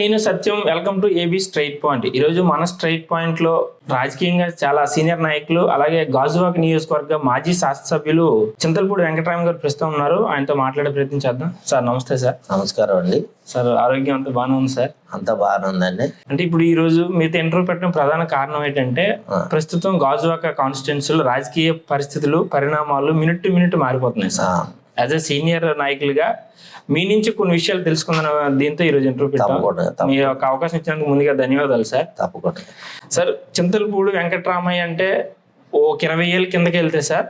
నేను Satyam welcome to AB straight point ఈరోజు మన స్ట్రైట్ పాయింట్లో రాజకీయంగా చాలా సీనియర్ నాయకులు అలాగే గాజువాక నియోజకవర్గ మాజీ శాసనసభ్యులు చింతలపూడి వెంకటరామ గారు ప్రస్తుతం ఉన్నారు. ఆయనతో మాట్లాడే ప్రయత్నం చేద్దాం. సార్ నమస్తే సార్. నమస్కారం అండి. సార్ ఆరోగ్యం అంతా బాగానే ఉంది సార్? అంత బాగానే ఉందండి. అంటే ఇప్పుడు ఈ రోజు మీతో ఇంటర్వ్యూ పెట్టడం ప్రధాన కారణం ఏంటంటే. ప్రస్తుతం గాజువాక కాన్స్టిట్యున్సీలో రాజకీయ పరిస్థితులు పరిణామాలు మినిట్ టు మినిట్ మారిపోతున్నాయి సార్. యాజ్ ఎ సీనియర్ నాయకులుగా మీ నుంచి కొన్ని విషయాలు తెలుసుకుందాం దీంతో ఈ రోజు ఇంటర్వ్యూ పెట్టాం మీ యొక్క అవకాశం ఇచ్చినందుకు ముందుగా ధన్యవాదాలు సార్. తప్పకుండా. సార్ చింతలపూడి వెంకటరామయ్య అంటే ఒక ఇరవై ఏళ్ళ కిందకి వెళ్తే సార్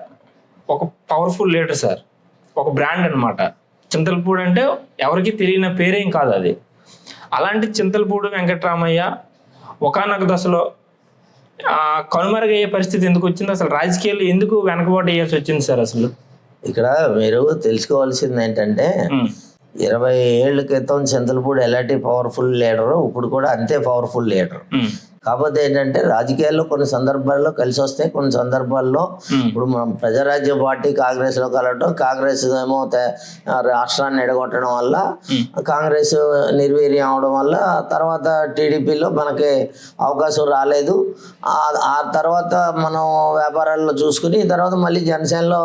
ఒక పవర్ఫుల్ లీడర్ సార్. ఒక బ్రాండ్ అన్నమాట. చింతలపూడి అంటే ఎవరికి తెలియని పేరేం కాదు అది. అలాంటి చింతలపూడి వెంకటరామయ్య ఒకానొక దశలో కనుమరుగయ్యే పరిస్థితి ఎందుకు వచ్చింది? అసలు రాజకీయాలు ఎందుకు వెనకబాటు అయ్యాల్సి వచ్చింది సార్ అసలు? ఇక్కడ మీరు తెలుసుకోవాల్సింది ఏంటంటే ఇరవై ఏళ్ళ క్రితం చంద్రపూడి ఎలాంటి పవర్ఫుల్ లీడరు ఇప్పుడు కూడా అంతే పవర్ఫుల్ లీడర్ కాకపోతే ఏంటంటే రాజకీయాల్లో కొన్ని సందర్భాల్లో కలిసి వస్తాయి కొన్ని సందర్భాల్లో ఇప్పుడు మనం ప్రజారాజ్య పార్టీ కాంగ్రెస్లో కలవటం కాంగ్రెస్ ఏమో రాష్ట్రాన్ని ఎడగొట్టడం వల్ల. కాంగ్రెస్ నిర్వీర్యం అవడం వల్ల తర్వాత టీడీపీలో మనకి అవకాశం రాలేదు ఆ- తర్వాత మనం వ్యాపారాల్లో చూసుకుని తర్వాత మళ్ళీ జనసేనలో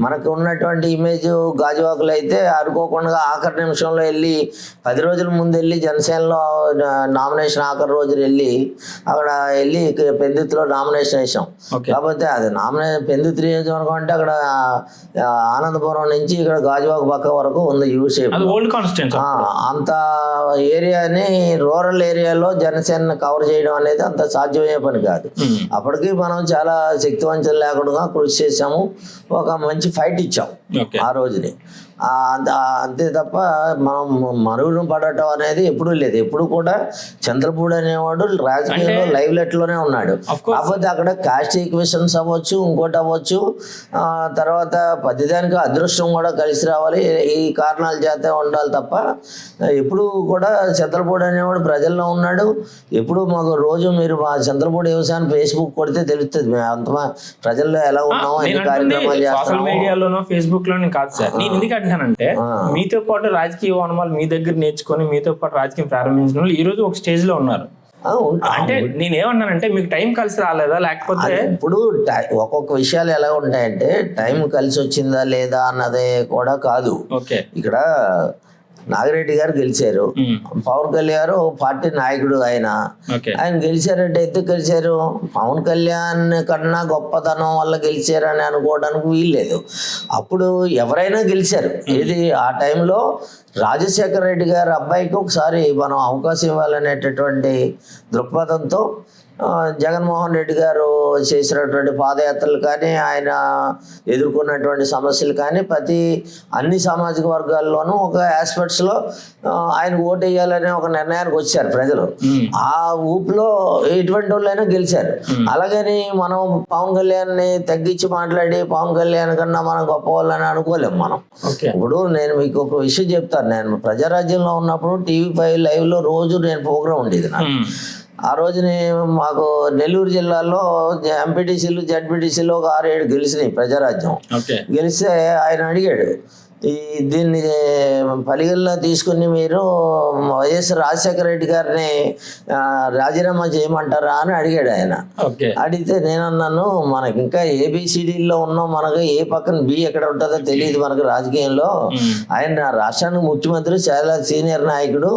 మనకు ఉన్నటువంటి ఇమేజ్ గాజువాకులు అయితే అనుకోకుండా ఆఖరి నిమిషంలో వెళ్ళి పది రోజుల ముందు వెళ్ళి జనసేనలో నామినేషన్ ఆఖరి రోజు వెళ్ళి అక్కడ వెళ్ళి పెందుతులో నామినేషన్ వేసాం. కాకపోతే అది నామినే పెందుతు నియోజకవర్గం అంటే అక్కడ ఆనందపురం నుంచి ఇక్కడ గాజువాక పక్క వరకు ఉంది యూ షేప్ అంత ఏరియాని రూరల్ ఏరియాలో జనసేన కవర్ చేయడం అనేది అంత సాధ్యమయ్యే పని కాదు. అప్పటికి మనం చాలా శక్తివంచన లేకుండా కృషి చేసాము ఒక మంచి ఫైట్ ఇచ్చాం ఆ రోజుని. అంత- తప్ప మనం మరుగున పడటం అనేది ఎప్పుడూ లేదు. ఎప్పుడు కూడా చంద్రపూడి అనేవాడు రాజకీయంలో లైవ్ లెట్లోనే ఉన్నాడు. కాకపోతే అక్కడ కాస్ట్ ఈక్వేషన్స్ అవ్వచ్చు ఇంకోటి అవ్వచ్చు. ఆ, తర్వాత ప్రతిదానికి అదృష్టం కూడా కలిసి రావాలి. ఈ కారణాల చేత ఉండాలి తప్ప ఎప్పుడు కూడా చంద్రపూడి అనేవాడు ప్రజల్లో ఉన్నాడు. ఎప్పుడు మాకు రోజు మీరు మా చంద్రపూడి వ్యవసాయం ఫేస్బుక్ కొడితే తెలుస్తుంది మేము అంత ప్రజల్లో ఎలా ఉన్నామో ఎన్ని కార్యక్రమాలు చేస్తున్నామో మీడియాలోనో ఫేస్బుక్లోనే కాదు సార్. నేను ఎందుకు అంటున్నానంటే ఆ. మీతో పాటు రాజకీయ వనమాలు మీ దగ్గర నేర్చుకొని మీతో పాటు రాజకీయం ప్రారంభించిన వాళ్ళు ఈ రోజు ఒక స్టేజ్లో ఉన్నారు అంటే నేను ఏమన్నానంటే మీకు టైం కలిసి రాలేదా? లేకపోతే ఇప్పుడు టై- ఒక్కొక్క విషయాలు ఎలా ఉంటాయంటే టైం కలిసి వచ్చిందా లేదా అన్నదే కూడా కాదు. ఓకే. ఇక్కడ నాగిరెడ్డి గారు గెలిచారు. పవన్ కళ్యాణ్ పార్టీ నాయకుడు ఆయన. ఆయన గెలిచారంటే ఎందుకు గెలిచారు? పవన్ కళ్యాణ్ కన్నా గొప్పతనం వల్ల గెలిచారని అనుకోవడానికి వీల్లేదు అప్పుడు ఎవరైనా గెలిచారు. ఇది ఆ టైంలో రాజశేఖర రెడ్డి గారి అబ్బాయికి ఒకసారి మనం అవకాశం ఇవ్వాలనేటటువంటి దృక్పథంతో జగన్మోహన్ రెడ్డి గారు చేసినటువంటి పాదయాత్రలు కానీ ఆయన ఎదుర్కొన్నటువంటి సమస్యలు కానీ ప్రతి అన్ని సామాజిక వర్గాల్లోనూ ఒక ఆస్పెక్ట్స్లో ఆయన ఓటు వేయాలనే ఒక నిర్ణయానికి వచ్చారు ప్రజలు. ఆ ఊపులో ఎటువంటి వాళ్ళైనా గెలిచారు. అలాగని మనం పవన్ కళ్యాణ్ని తగ్గించి మాట్లాడి పవన్ కళ్యాణ్ కన్నా మనం గొప్ప వాళ్ళని అనుకోలేం మనం. ఇప్పుడు నేను మీకు ఒక విషయం చెప్తాను. నేను ప్రజారాజ్యంలో ఉన్నప్పుడు టీవీ ఫైవ్ లైవ్లో రోజు నేను ప్రోగ్రామ్ ఉండేది నాకు. ఆ రోజుని మాకు నెల్లూరు జిల్లాలో ఎంపీటీసీలు జడ్పీటీసీలు ఒక ఆరు ఏడు గెలిచినాయి ప్రజారాజ్యం. ఓకే. గెలిస్తే ఆయన అడిగాడు ఈ దీన్ని పరిగణలో తీసుకుని మీరు వైఎస్ రాజశేఖర రెడ్డి గారిని రాజీనామా చేయమంటారా అని అడిగాడు ఆయన. ఓకే. అడిగితే నేను అన్నాను మనకి ఇంకా ఏబిసిడీల్లో ఉన్నాం మనకు ఏ పక్కన బి ఎక్కడ ఉంటుందో తెలియదు మనకు రాజకీయంలో. ఆయన రాష్ట్రానికి ముఖ్యమంత్రి చాలా సీనియర్ నాయకుడు.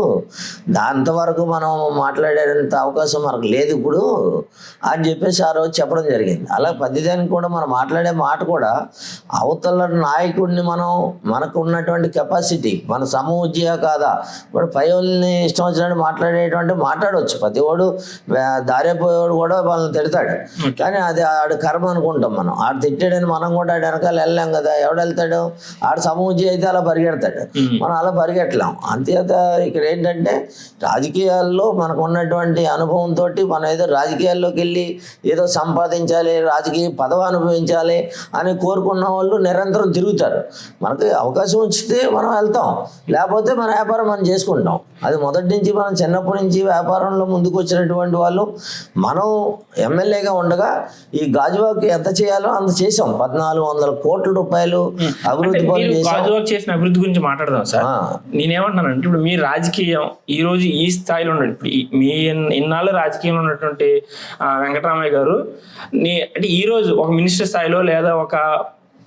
అంతవరకు మనం మాట్లాడేంత అవకాశం మనకు లేదు ఇప్పుడు అని చెప్పేసి ఆ రోజు చెప్పడం జరిగింది. అలా ప్రతిదానికి కూడా మనం మాట్లాడే మాట కూడా అవతల నాయకుడిని మనం మనకు ఉన్నటువంటి కెపాసిటీ మన సమూజ్య కాదా? ఇప్పుడు పై వాళ్ళని ఇష్టం వచ్చినట్టు మాట్లాడేటువంటి మాట్లాడవచ్చు ప్రతి వాడు దారిపోయేవాడు కూడా వాళ్ళని తిడతాడు. కానీ అది ఆడు కర్మ అనుకుంటాం మనం. ఆడు తిట్టాడని మనం కూడా ఆడు వెనకాల వెళ్ళాం కదా. ఎవడు వెళ్తాడు? ఆడు సమూజ్య అయితే అలా పరిగెడతాడు. మనం అలా పరిగెట్టలేం. అంతేత ఇక్కడ ఏంటంటే రాజకీయాల్లో మనకు ఉన్నటువంటి అనుభవంతో మనం ఏదో రాజకీయాల్లోకి వెళ్ళి ఏదో సంపాదించాలి రాజకీయ పదవి అనుభవించాలి అని కోరుకున్న వాళ్ళు నిరంతరం తిరుగుతారు. మనకి అవకాశం వచ్చితే మనం వెళ్తాం. లేకపోతే మన వ్యాపారం మనం చేసుకుంటాం. అది మొదటి నుంచి మనం చిన్నప్పటి నుంచి వ్యాపారంలో ముందుకు వచ్చినటువంటి వాళ్ళు మనం ఎమ్మెల్యేగా ఉండగా ఈ గాజువాక్ ఎంత చేయాలో అంత చేసాం పద్నాలుగు వందల కోట్ల రూపాయలు అభివృద్ధి పనులు గాజువాక్ చేసిన అభివృద్ధి గురించి మాట్లాడదాం సార్. నేనేమంటున్నానంటే ఇప్పుడు మీ రాజకీయం ఈ రోజు ఈ స్థాయిలో ఉన్నాడు ఇప్పుడు మీ ఇన్- ఇన్నాళ్ళు రాజకీయంలో ఉన్నటువంటి వెంకటరామయ్య గారు నీ అంటే ఈ రోజు ఒక మినిస్టర్ స్థాయిలో లేదా ఒక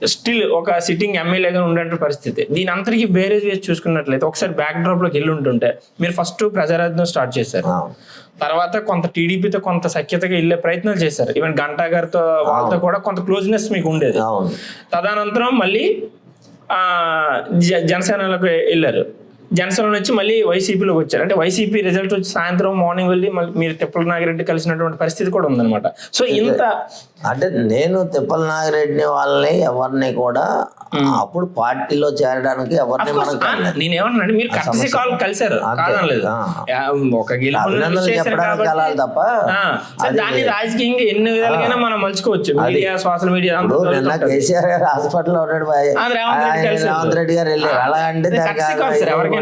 స్టిల్ ఒక సిట్టింగ్ ఎమ్మెల్యేగా ఉండే పరిస్థితి. దీని అంతటికి బేరేజ్ వేసి చూసుకున్నట్లయితే ఒకసారి బ్యాక్ డ్రాప్లోకి వెళ్ళి ఉంటుంటే మీరు ఫస్ట్ ప్రజారాజ్యం స్టార్ట్ చేశారు. తర్వాత కొంత టీడీపీతో కొంత సఖ్యతగా వెళ్ళే ప్రయత్నాలు చేశారు. ఈవెన్ గంటా గారితో వాళ్ళతో కూడా కొంత క్లోజ్నెస్ మీకు ఉండేది. తదనంతరం మళ్ళీ జనసేనలోకి వెళ్ళారు. జనసేన నుంచి మళ్ళీ వైసీపీలోకి వచ్చారు. అంటే వైసీపీ రిజల్ట్ వచ్చి సాయంత్రం మార్నింగ్ వెళ్ళి మళ్ళీ మీరు తిప్పల నాగిరెడ్డి కలిసినటువంటి పరిస్థితి కూడా ఉందన్నమాట. సో ఇంత అంటే నేను తిప్పల నాగిరెడ్డిని వాళ్ళని ఎవరిని కూడా అప్పుడు పార్టీలో చేరడానికి ఎవరిని కలలేదు. నేనేమన్నానంటే మీరు కాల్ కలిశారు ఒక చెప్పడానికి తప్ప దాన్ని రాజకీయంగా ఎన్ని విధాలుగా మనం మలుచుకోవచ్చు. మీడియా సోషల్ మీడియా నిన్న. కేసీఆర్ గారు హాస్పిటల్లో ఉన్నాడు రేవంత్ రెడ్డి గారు వెళ్ళారు అలా అంటే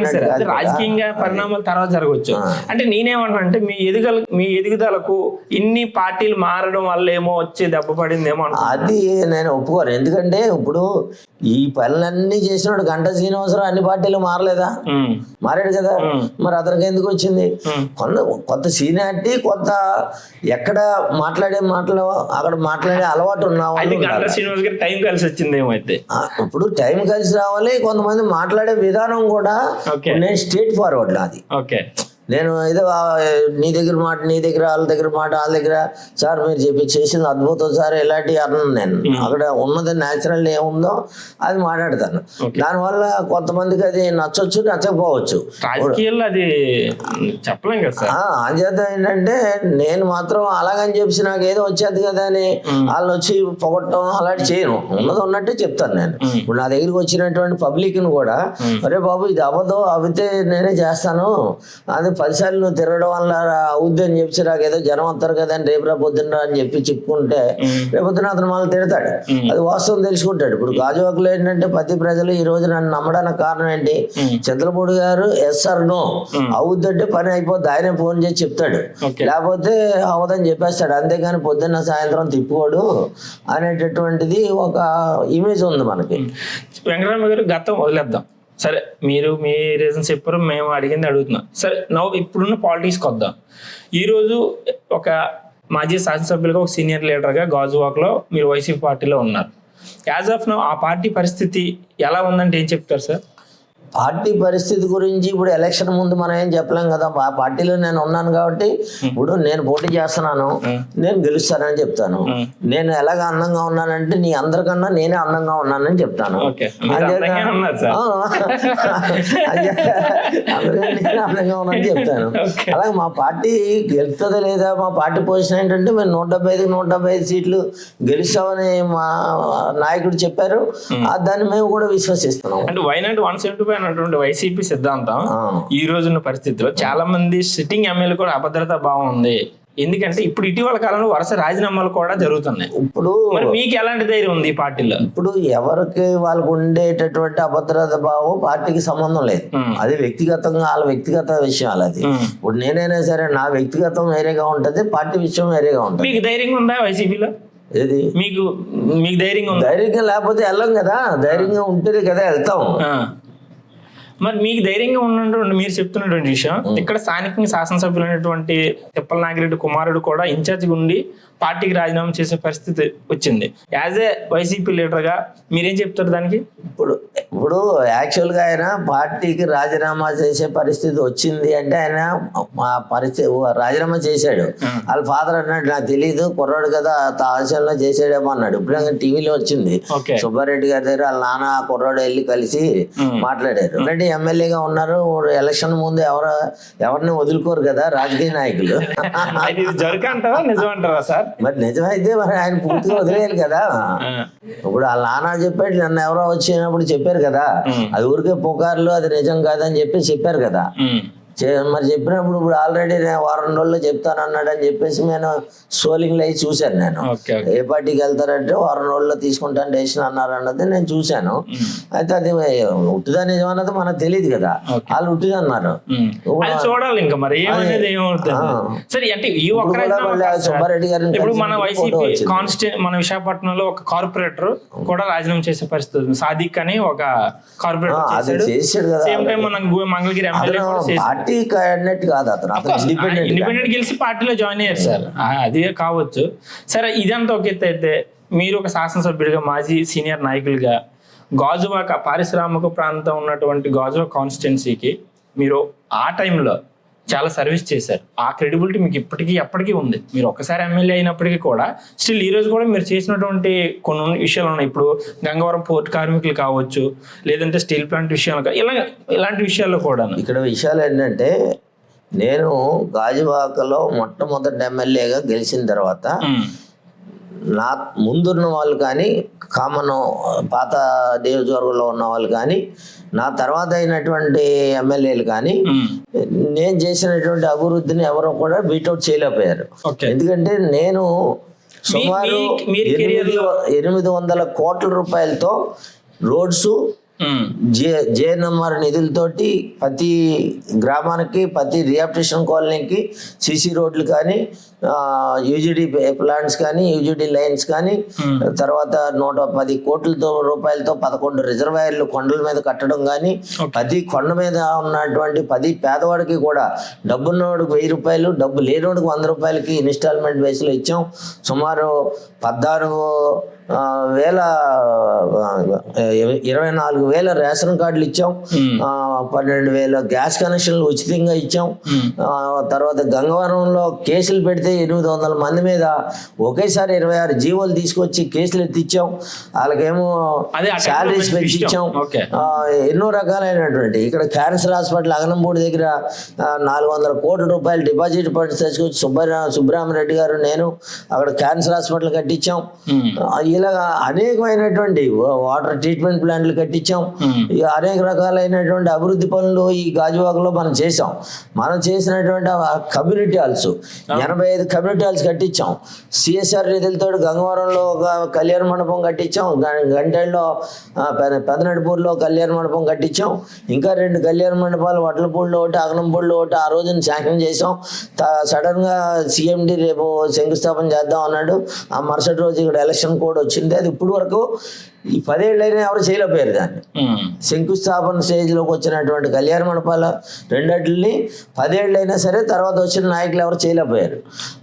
సార్ రాజకీయంగా పరిణామాలు తర్వాత జరగవచ్చు. అంటే నేనేమంటున్నా అంటే మీ ఎదుగల మీ ఎదుగుదలకు ఇన్ని పార్టీలు మారడం వల్ల ఏమో వచ్చి దెబ్బ పడిందేమో. అది నేను ఒప్పుకోను. ఎందుకంటే ఇప్పుడు ఈ పనులన్నీ చేసినాడు గంట శ్రీనివాసరావు అన్ని పార్టీలు మారలేదా? మారాడు కదా. మరి అతనికి ఎందుకు వచ్చింది. కొంత కొత్త సీనియారిటీ కొత్త ఎక్కడ మాట్లాడే మాటలు అక్కడ మాట్లాడే అలవాటు ఉన్న వాళ్ళు అయితే ఉండాలి. గంటల శ్రీనివాస్ గారి టైం కలిసి వచ్చిందేమో అయితే? ఇప్పుడు టైం కలిసి రావాలి. కొంతమంది మాట్లాడే విధానం కూడా నేను స్ట్రేట్ ఫార్వర్డ్ నాది ఓకే నేను ఏదో నీ దగ్గర మాట నీ దగ్గర వాళ్ళ దగ్గర మాట వాళ్ళ దగ్గర సార్ మీరు చెప్పి చేసింది అద్భుతం సార్ ఇలాంటి అన్నాను నేను. అక్కడ ఉన్నది న్యాచురల్ ఏముందో అది మాట్లాడతాను. దానివల్ల కొంతమందికి అది నచ్చొచ్చు నచ్చకపోవచ్చు. అది చెప్పలేం కదా అంచేత ఏంటంటే నేను మాత్రం అలాగని చెప్పి నాకు ఏదో వచ్చేది కదా అని వాళ్ళు వచ్చి పొగట్టడం అలాంటి చేయను. ఉన్నది ఉన్నట్టే చెప్తాను నేను. ఇప్పుడు నా దగ్గరికి వచ్చినటువంటి పబ్లిక్ని కూడా అరే బాబు ఇది అవ్వదు అవితే నేనే చేస్తాను. అది పదిసార్లు నువ్వు తిరగడం వల్ల అవుద్ది అని చెప్పి నాకు ఏదో జనం వస్తారు కదా అని రేపు రేపు పొద్దున్న అని చెప్పి చెప్పుకుంటే రేపు పొద్దున అతను మళ్ళీ తిడతాడు. అది వాస్తవం తెలుసుకుంటాడు. ఇప్పుడు గాజువాకులు ఏంటంటే ప్రతి ప్రజలు ఈ రోజు నన్ను నమ్మడానికి కారణం ఏంటి? చంద్రపూడి గారు ఎస్ ఆర్ నో. అవుద్దంటే పని అయిపోద్ది. ఆయనే ఫోన్ చేసి చెప్తాడు. లేకపోతే అవదని చెప్పేస్తాడు. అంతేగాని పొద్దున్న సాయంత్రం తిప్పుకోడు అనేటటువంటిది ఒక ఇమేజ్ ఉంది మనకి. వెంకటరామ గారు గతం వదిలేద్దాం. సరే మీరు మీ రీజన్స్ చెప్పారు మేము అడిగింది అడుగుతున్నాం. సరే నవ్వు ఇప్పుడున్న పాలిటిక్స్కి వద్దాం ఈరోజు ఒక మాజీ శాసనసభ్యులుగా ఒక సీనియర్ లీడర్గా గాజువాక్లో మీరు వైసీపీ పార్టీలో ఉన్నారు. యాజ్ ఆఫ్ నౌ ఆ పార్టీ పరిస్థితి ఎలా ఉందంటే ఏం చెప్తారు సార్ పార్టీ పరిస్థితి గురించి ఇప్పుడు ఎలక్షన్ ముందు మనం ఏం చెప్పలేం కదా ఆ పార్టీలో నేను ఉన్నాను కాబట్టి ఇప్పుడు నేను పోటీ చేస్తున్నాను నేను గెలుస్తానని చెప్తాను. నేను ఎలాగ అందంగా ఉన్నానంటే నీ అందరికన్నా నేనే అందంగా ఉన్నానని చెప్తాను. అందంగా నేను ఉన్నానని చెప్తాను. అలాగే మా పార్టీ గెలుస్తుందా లేదా మా పార్టీ పొజిషన్ ఏంటంటే మేము నూట డెబ్బై ఐదు నూట డెబ్బై ఐదు సీట్లు గెలుస్తామని మా నాయకుడు చెప్పారు. దాన్ని మేము కూడా విశ్వసిస్తున్నాం అంటే why not one seventy five అన్నటువంటి వైసీపీ సిద్ధాంతం. ఈ రోజున్న పరిస్థితిలో చాలా మంది సిట్టింగ్ ఎమ్మెల్యే కూడా అభద్రత బాగుంది ఎందుకంటే ఇప్పుడు ఇటీవల కాలంలో వరుస రాజీనామాలు కూడా జరుగుతున్నాయి. ఇప్పుడు మరి మీకు ఎలాంటి ధైర్యం ఉంది ఈ పార్టీలో? ఇప్పుడు ఎవరికి వాళ్ళకు ఉండేటటువంటి అభద్రత భావం పార్టీకి సంబంధం లేదు. అది వ్యక్తిగతంగా వాళ్ళ వ్యక్తిగత విషయాలు అది. ఇప్పుడు నేనైనా సరే నా వ్యక్తిగతం వేరేగా ఉంటది పార్టీ విషయం వేరేగా ఉంటది. మీకు ధైర్యంగా ఉందా వైసీపీలో? ఏది? మీకు మీకు ధైర్యంగా ఉందా? ధైర్యంగా లేకపోతే వెళ్ళం కదా. ధైర్యంగా ఉంటేనే కదా వెళ్తాం. మరి మీకు ధైర్యంగా ఉన్నటువంటి మీరు చెప్తున్నటువంటి విషయం ఇక్కడ స్థానికంగా శాసనసభ్యులు అనేటువంటి తిప్పల నాగిరెడ్డి కుమారుడు కూడా ఇన్ఛార్జిగా ఉండి పార్టీకి రాజీనామా చేసే పరిస్థితి వచ్చింది. యాజ్ ఏ వైసీపీ లీడర్గా మీరేం చెప్తారు దానికి? ఇప్పుడు ఇప్పుడు యాక్చువల్గా ఆయన పార్టీకి రాజీనామా చేసే పరిస్థితి వచ్చింది అంటే ఆయన మా పరిస్థితి రాజీనామా చేశాడు. వాళ్ళ ఫాదర్ అన్నాడు నాకు తెలియదు కుర్రాడు కదా తా ఆశయంలో చేసాడేమో అన్నాడు. ఇప్పుడు టీవీలో వచ్చింది. సుబ్బారెడ్డి గారి దగ్గర వాళ్ళ నాన్న కుర్రాడు వెళ్ళి కలిసి మాట్లాడారు. అంటే ఎమ్మెల్యేగా ఉన్నారు. ఎలక్షన్ ముందు ఎవరు ఎవరిని వదులుకోరు కదా రాజకీయ నాయకులు. సార్? మరి నిజమైతే మరి ఆయన పూర్తిగా వదిలేయాలి కదా. ఇప్పుడు వాళ్ళ నాన్న చెప్పాడు నన్ను ఎవరో వచ్చినప్పుడు చెప్పారు కదా. అది ఊరికే పుకార్లు అది నిజం కాదని చెప్పి చెప్పారు కదా. మరి చెప్పినప్పుడు ఇప్పుడు ఆల్రెడీ నేను వారం రోజుల్లో చెప్తాను అన్నాడు అని చెప్పేసి నేను సోలింగ్ అయి చూశాను నేను. ఏ పార్టీకి వెళ్తారంటే వారం రోజుల్లో తీసుకుంటాను డెసిషన్ అన్నారు అన్నది నేను చూశాను. అయితే అది ఉట్టిదా నిజం అన్నది మనకు తెలియదు కదా. వాళ్ళు ఉట్టిది అన్నారు. చూడాలి ఇంకా మరి. సరే అంటే ఈ ఒక్క. సుబ్బారెడ్డి గారిని ఇప్పుడు మన వైసీపీ వచ్చింది. కాన్స్టిట్యూ మన విశాఖపట్నంలో ఒక కార్పొరేటర్ కూడా రాజీనామా చేసే పరిస్థితి ఉంది. సాదిక్ అని ఒక కార్పొరేటర్ అది చేశాడు. కదా సేమ్ టైం మన మంగళగిరి ఎమ్మెల్యే పార్టీ క్యాండిడేట్ కాదు అతను. ఇండిపెండెంట్ ఇండిపెండెంట్ గెలిచి పార్టీలో జాయిన్ అయ్యారు సార్ ఆ, అది కావచ్చు. సరే ఇదంతా ఒక ఎత్తు అయితే మీరు ఒక శాసనసభ్యుడిగా మాజీ సీనియర్ నాయకులుగా గాజువాక పారిశ్రామిక ప్రాంతం ఉన్నటువంటి గాజువాక కాన్స్టిట్యున్సీకి మీరు ఆ టైంలో చాలా సర్వీస్ చేశారు. ఆ క్రెడిబిలిటీ మీకు ఇప్పటికీ ఎప్పటికీ ఉంది. మీరు ఒక్కసారి ఎమ్మెల్యే అయినప్పటికీ కూడా స్టిల్ ఈ రోజు కూడా మీరు చేసినటువంటి కొన్ని విషయాలు ఉన్నాయి. ఇప్పుడు గంగవరం పోర్ట్ కార్మికులు కావచ్చు లేదంటే స్టీల్ ప్లాంట్ విషయాలు ఇలా ఇలాంటి విషయాల్లో కూడా ఇక్కడ విషయాలు ఏంటంటే నేను గాజువాకలో మొట్టమొదటి ఎమ్మెల్యేగా గెలిచిన తర్వాత నా ముందున్న వాళ్ళు కానీ కామన్ పాత నియోజకవర్గంలో ఉన్న వాళ్ళు కానీ నా తర్వాత అయినటువంటి ఎమ్మెల్యేలు కానీ నేను చేసినటువంటి అభివృద్ధిని ఎవరు కూడా బీటౌట్ చేయలేకపోయారు. ఎందుకంటే నేను సుమారు ఎనిమిది వందల కోట్ల రూపాయలతో రోడ్స్ జే జేఎన్ఎంఆర్ నిధులతోటి ప్రతి గ్రామానికి ప్రతి రిహాబిటేషన్ కాలనీకి సిసి రోడ్లు కానీ యూజిడి ప్లాంట్స్ కానీ యూజిడి లైన్స్ కానీ తర్వాత నూట పది కోట్లతో రూపాయలతో పదకొండు రిజర్వాయర్లు కొండల మీద కట్టడం కానీ ప్రతి కొండ మీద ఉన్నటువంటి పది పేదవాడికి కూడా డబ్బున్నవాడికి వెయ్యి రూపాయలు డబ్బు లేనివాడికి వంద రూపాయలకి ఇన్స్టాల్మెంట్ బేస్లో ఇచ్చాం. సుమారు పద్నాలుగు వేల ఇరవై నాలుగు వేల రేషన్ కార్డులు ఇచ్చాం. పన్నెండు వేల గ్యాస్ కనెక్షన్లు ఉచితంగా ఇచ్చాం. తర్వాత గంగవరంలో కేసులు పెడితే ఎనిమిది వందల మంది మీద ఒకేసారి ఇరవై ఆరు జీవోలు తీసుకొచ్చి కేసులు ఎత్తిచ్చాం. వాళ్ళకేమో శాలరీస్. పెంచిచ్చాం. ఎన్నో రకాలైనటువంటి ఇక్కడ క్యాన్సర్ హాస్పిటల్ అగనంపూడి దగ్గర నాలుగు వందల కోట్ల రూపాయలు డిపాజిట్ ఫండ్స్ తెచ్చుకొచ్చి సుబ్బరా సుబ్బరామరెడ్డి గారు నేను అక్కడ క్యాన్సర్ హాస్పిటల్ కట్టించాం ఇలాగా అనేకమైనటువంటి వాటర్ ట్రీట్మెంట్ ప్లాంట్లు కట్టించాం ఇక అనేక రకాలైనటువంటి అభివృద్ధి పనులు ఈ గాజువాకలో మనం చేసాం మనం చేసినటువంటి కమ్యూనిటీ హాల్స్ ఎనభై ఐదు కమ్యూనిటీ హాల్స్ కట్టించాం. సిఎస్ఆర్ నిధులతో గంగవరంలో ఒక కళ్యాణ మండపం కట్టించాం. గ- పెదనడిపూర్లో కళ్యాణ మండపం కట్టించాం. ఇంకా రెండు కళ్యాణ మండపాలు వడ్లపూడిలో ఒకటి అగనంపూడిలో ఒకటి ఆ రోజున శాంక్షన్ చేసాం త- సడన్గా సీఎండి రేపు శంకుస్థాపన చేద్దాం అన్నాడు. ఆ మరుసటి రోజు ఇక్కడ ఎలక్షన్ కోడ్ వచ్చింది. అది ఇప్పుడు వరకు ఈ పదేళ్ళైనా ఎవరు చేయలేకపోయారు దాన్ని. శంకుస్థాపన స్టేజ్లోకి వచ్చినటువంటి కళ్యాణ మండపాల రెండటిని పదేళ్ళైనా సరే తర్వాత వచ్చిన నాయకులు ఎవరు చేయలేకపోయారు.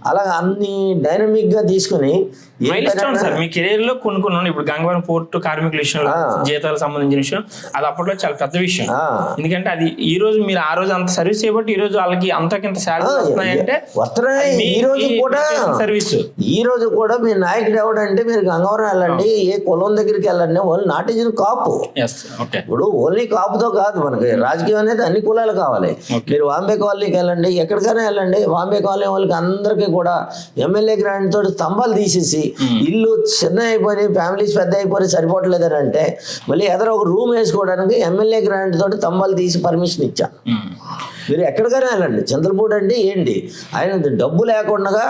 అలా అన్ని డైనమిక్గా తీసుకుని మైల్ స్టోన్ సార్ మీ కెరీర్లో కొన్ని కొన్ని ఇప్పుడు గంగవరం పోర్టు కార్మికుల విషయంలో జీతాలకు సంబంధించిన విషయం అది అప్పట్లో చాలా పెద్ద విషయం. ఎందుకంటే అది ఈ రోజు మీరు ఆ రోజు అంత సర్వీస్ చేయబట్టి ఈ రోజు వాళ్ళకి అంతకింత శాలరీ వస్తున్నాయంటే ఈ రోజు కూడా సర్వీస్ ఈ రోజు కూడా మీ నాయకుడు ఎవడంటే మీరు గంగవరం వెళ్ళండి ఏ కులం దగ్గరికి వెళ్ళండి వాళ్ళు నాటించిన కాపు. ఇప్పుడు ఓన్లీ కాపుతో కాదు మనకి. రాజకీయం అనేది అన్ని కులాలు కావాలి. మీరు వాంబే కాలనీకి వెళ్ళండి ఎక్కడికైనా వెళ్ళండి వాంబే కాలనీ వాళ్ళకి అందరికీ కూడా ఎమ్మెల్యే గ్రాండ్ తోటి స్తంభాలు తీసేసి ఇల్లు చిన్న అయిపోయి ఫ్యామిలీస్ పెద్ద అయిపోయి సరిపోవట్లేదని అంటే మళ్ళీ ఎదర ఒక రూమ్ వేసుకోవడానికి ఎమ్మెల్యే గ్రాండ్ తోటి స్తంభాలు తీసి పర్మిషన్ ఇచ్చా. మీరు ఎక్కడికైనా వెళ్ళండి. చంద్రపూడి అంటే ఏంటి? ఆయన డబ్బు లేకుండా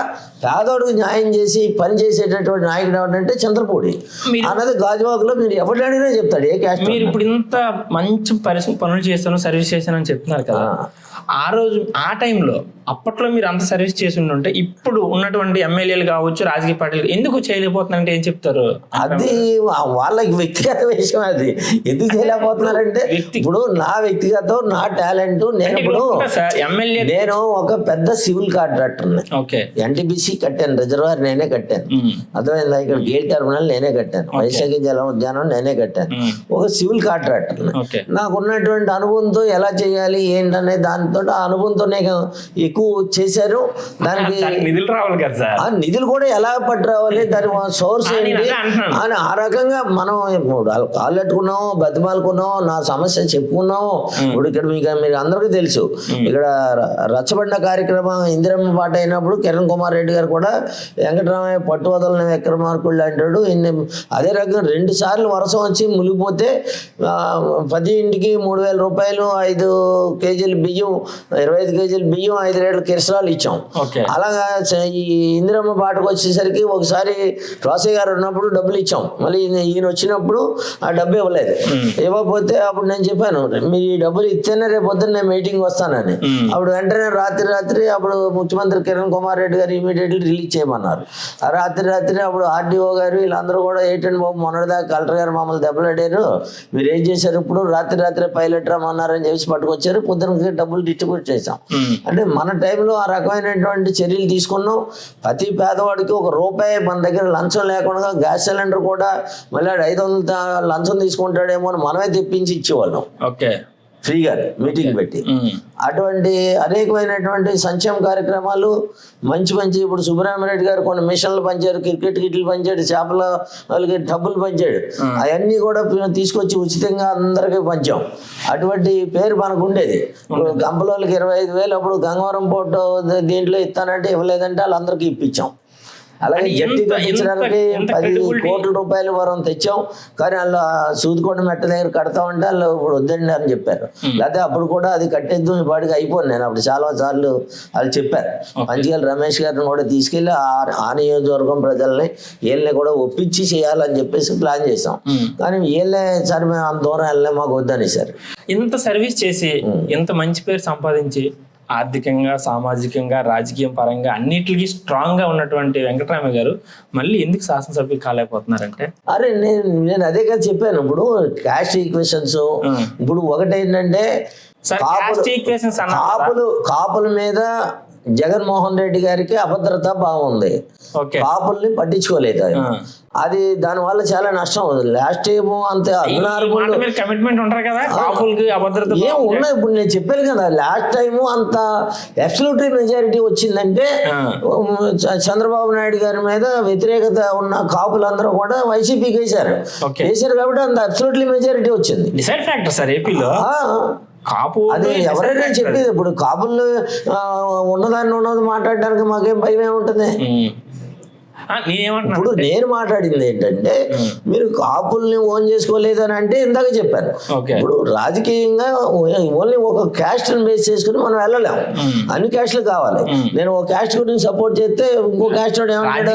పేదోడికి న్యాయం చేసి పని చేసేటటువంటి నాయకుడు ఎవరంటే చంద్రపూడి. అన్నది గాజువాకలో మీరు ఎవరు అడిగినా చెప్తాడు ఏ క్యాస్ట్ మీరు ఇప్పుడు ఇంత మంచి పరిశ్రమ పనులు చేస్తాను సర్వీస్ చేశాను అని చెప్తున్నారు కదా. ఆ. రోజు ఆ టైంలో అప్పట్లో మీరు అంత సర్వీస్ చేసి ఉంటే ఇప్పుడు ఉన్నటువంటి ఎమ్మెల్యేలు కావచ్చు రాజకీయ పార్టీలు ఎందుకు చేయలేకపోతున్నారంటే ఏం చెప్తారు? అది వాళ్ళకి వ్యక్తిగత విషయం అది. ఎందుకు చేయలేకపోతున్నారంటే ఇప్పుడు నా వ్యక్తిగతం నా టాలెంట్ నేను ఇప్పుడు ఎమ్మెల్యే నేను ఒక పెద్ద సివిల్ కాంట్రాక్టర్ని. ఓకే. ఎన్టీపీసీ కట్టాను రిజర్వాయర్ నేనే కట్టాను. అర్థమైందా? ఇక్కడ గేట్ టెర్మినల్ నేనే కట్టాను. వైశాఖ జల ఉద్యానం నేనే కట్టాను. ఒక సివిల్ కాంట్రాక్టర్ నాకు ఉన్నటువంటి అనుభవంతో ఎలా చేయాలి ఏంటనే దానితో ఆ అనుభవంతో నేను ఎక్కువ చేశారు దానికి నిధులు రావాలి కదా సార్. ఆ నిధులు కూడా ఎలా పట్టు రావాలి దాని సోర్స్ ఏంటి. అని ఆ రకంగా మనం కాళ్ళు పెట్టుకున్నాం బతిమాలుకున్నాం నా సమస్య చెప్పుకున్నాం. ఇప్పుడు ఇక్కడ మీకు మీకు అందరికీ తెలుసు. ఇక్కడ రచ్చబండ కార్యక్రమం ఇందిరమ్మ పాట అయినప్పుడు కిరణ్ కుమార్ రెడ్డి గారు కూడా వెంకటరామయ్య పట్టు వదలని విక్రమార్కుళ్ళు అంటాడు ఇన్ని అదే రకంగా రెండు సార్లు వర్షం వచ్చి మునిగిపోతే ప్రతి ఇంటికి మూడు వేల రూపాయలు ఐదు కేజీలు బియ్యం ఇరవై ఐదు కేజీలు బియ్యం ఐదు రేట్ల కిరసనాలు ఇచ్చాం. అలాగా ఈ ఇందిరమ్మ పాటకు వచ్చేసరికి ఒకసారి రోసయ్య గారు ఉన్నప్పుడు డబ్బులు ఇచ్చాం. మళ్ళీ ఈయన వచ్చినప్పుడు ఆ డబ్బు ఇవ్వలేదు. ఇవ్వకపోతే అప్పుడు నేను చెప్పాను మీరు ఈ డబ్బులు ఇస్తేనే రేపు పొద్దున్న నేను మీటింగ్ వస్తానని. అప్పుడు వెంటనే రాత్రి రాత్రి అప్పుడు ముఖ్యమంత్రి కిరణ్ కుమార్ రెడ్డి గారు ఇమీడియట్లీ రిలీజ్ చేయమన్నారు. ఆ రాత్రి రాత్రి అప్పుడు ఆర్డీఓ గారు వీళ్ళందరూ కూడా ఏంటంటే బాబు మొన్నటిదాకా కలెక్టర్ గారు మమ్మల్ని దెబ్బలాడారు. మీరు ఏం చేశారు ఇప్పుడు? రాత్రి రాత్రి పైలట్ రమ్మన్నారని చెప్పి పట్టుకొచ్చారు. పొద్దునకి డబ్బులు డిస్ట్రిబ్యూట్ ఉమ్. అంటే మన టైంలో ఆ రకమైనటువంటి చర్యలు తీసుకున్నాం. ప్రతి పేదవాడికి ఒక రూపాయి మన దగ్గర లంచం లేకుండా గ్యాస్ సిలిండర్ కూడా మళ్ళీ ఐదు వందల లంచం తీసుకుంటాడేమో అని మనమే తెప్పించి ఇచ్చేవాళ్ళం. ఓకే. ఫ్రీగా మీటింగ్ పెట్టి. ఉమ్. అటువంటి అనేకమైనటువంటి సంక్షేమ కార్యక్రమాలు మంచి మంచి ఇప్పుడు సుబ్రహ్మణ్య గారు కొన్ని మిషన్లు పంచారు క్రికెట్ కిట్లు పంచాడు చేపల వాళ్ళకి డబ్బులు పంచాడు అవన్నీ కూడా తీసుకొచ్చి ఉచితంగా అందరికీ పంచాం. అటువంటి పేరు మనకు ఉండేది. ఇప్పుడు గంపలోళ్ళకి ఇరవై ఐదు వేలు అప్పుడు గంగవరం పోర్టు దీంట్లో ఇస్తానంటే ఇవ్వలేదంటే వాళ్ళందరికీ ఇప్పించాం. అలాగే జట్టి కట్టించడానికి పది? కోట్ల రూపాయలు వరం తెచ్చాం. కానీ వాళ్ళు సూదికోట మెట్ట దగ్గర కడతామంటే వాళ్ళు ఇప్పుడు వద్దండి అని చెప్పారు. లేకపోతే అప్పుడు కూడా అది కట్టేద్దు పాటికి అయిపోయింది నేను. అప్పుడు చాలా సార్లు వాళ్ళు చెప్పారు. మంచిగా రమేష్ గారిని కూడా తీసుకెళ్ళి ఆ- నియోజకవర్గం ప్రజల్ని వీళ్ళని కూడా ఒప్పించి చేయాలని చెప్పేసి ప్లాన్ చేసాం. కానీ వీళ్ళే సరే మేము అంత దూరం వెళ్ళలే మాకు వద్దని సార్ ఇంత సర్వీస్ చేసి ఇంత మంచి పేరు సంపాదించి ఆర్థికంగా సామాజికంగా రాజకీయం పరంగా అన్నిటికీ స్ట్రాంగ్గా ఉన్నటువంటి వెంకటరామ గారు మళ్ళీ ఎందుకు శాసనసభ్యులు కాలేకపోతున్నారంటే అరే నేను నేను అదే కదా చెప్పాను ఇప్పుడు క్యాష్ ఈక్వేషన్స్. ఇప్పుడు ఒకటి ఏంటంటే సార్ కాపులు- caste equations అన్నారు కదా. కాపులు కాపుల మీద జగన్మోహన్ రెడ్డి గారికి అభద్రత బాగుంది. ఓకే. కాపుల్ని పట్టించుకోలేదు ఆయన. అది దానివల్ల చాలా నష్టం లాస్ట్ టైం అంతే కమిట్మెంట్ ఉంటారు కదా అభద్రత ఏం ఉన్నాయి ఇప్పుడు నేను చెప్పాను కదా లాస్ట్ టైం అంత అబ్సల్యూటరీ మెజారిటీ వచ్చిందంటే చంద్రబాబు నాయుడు గారి మీద వ్యతిరేకత ఉన్న కాపులందరూ కూడా వైసీపీకి వేశారు. వేశారు కాబట్టి అంత అబ్సల్యూట్లీ మెజారిటీ వచ్చింది. డిసైడ్ ఫ్యాక్టర్ సార్ ఏపీలో. కాపు అది ఎవరైనా. చెప్పేది ఇప్పుడు కాపులు ఆ, ఉన్నదాన్ని ఉన్నది మాట్లాడడానికి మాకేం భయం ఏముంటుంది ఇప్పుడు నేను మాట్లాడింది ఏంటంటే మీరు కాపుల్ని ఓన్ చేసుకోలేదు అని అంటే ఇందాక చెప్పాను. ఇప్పుడు రాజకీయంగా ఓన్లీ ఒక క్యాస్ట్ బేస్ చేసుకుని మనం వెళ్ళలేం. అన్ని క్యాస్ట్లు కావాలి. నేను ఒక క్యాస్ట్ గురించి సపోర్ట్ చేస్తే ఇంకో క్యాస్ట్ ఏమంటాడు